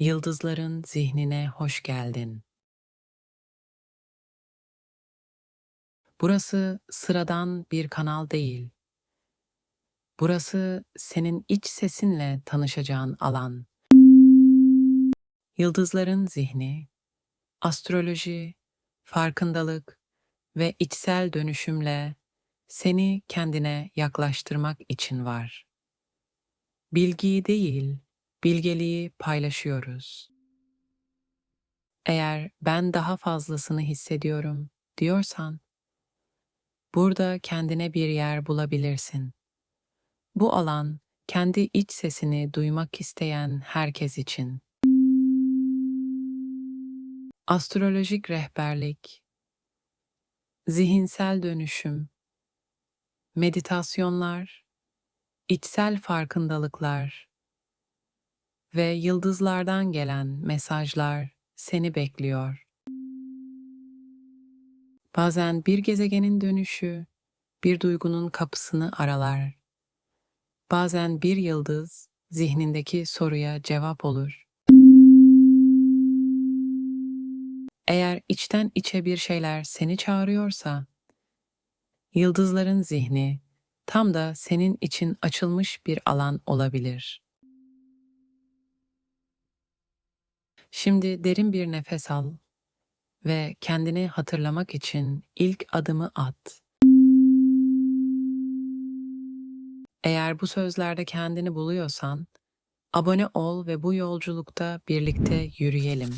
Yıldızların zihnine hoş geldin. Burası sıradan bir kanal değil. Burası senin iç sesinle tanışacağın alan. Yıldızların zihni, astroloji, farkındalık ve içsel dönüşümle seni kendine yaklaştırmak için var. Bilgiyi değil, bilgeliği paylaşıyoruz. Eğer ben daha fazlasını hissediyorum diyorsan, burada kendine bir yer bulabilirsin. Bu alan kendi iç sesini duymak isteyen herkes için. Astrolojik rehberlik, zihinsel dönüşüm, meditasyonlar, içsel farkındalıklar ve yıldızlardan gelen mesajlar seni bekliyor. Bazen bir gezegenin dönüşü bir duygunun kapısını aralar. Bazen bir yıldız zihnindeki soruya cevap olur. Eğer içten içe bir şeyler seni çağırıyorsa, yıldızların zihni tam da senin için açılmış bir alan olabilir. Şimdi derin bir nefes al ve kendini hatırlamak için ilk adımı at. Eğer bu sözlerde kendini buluyorsan, abone ol ve bu yolculukta birlikte yürüyelim.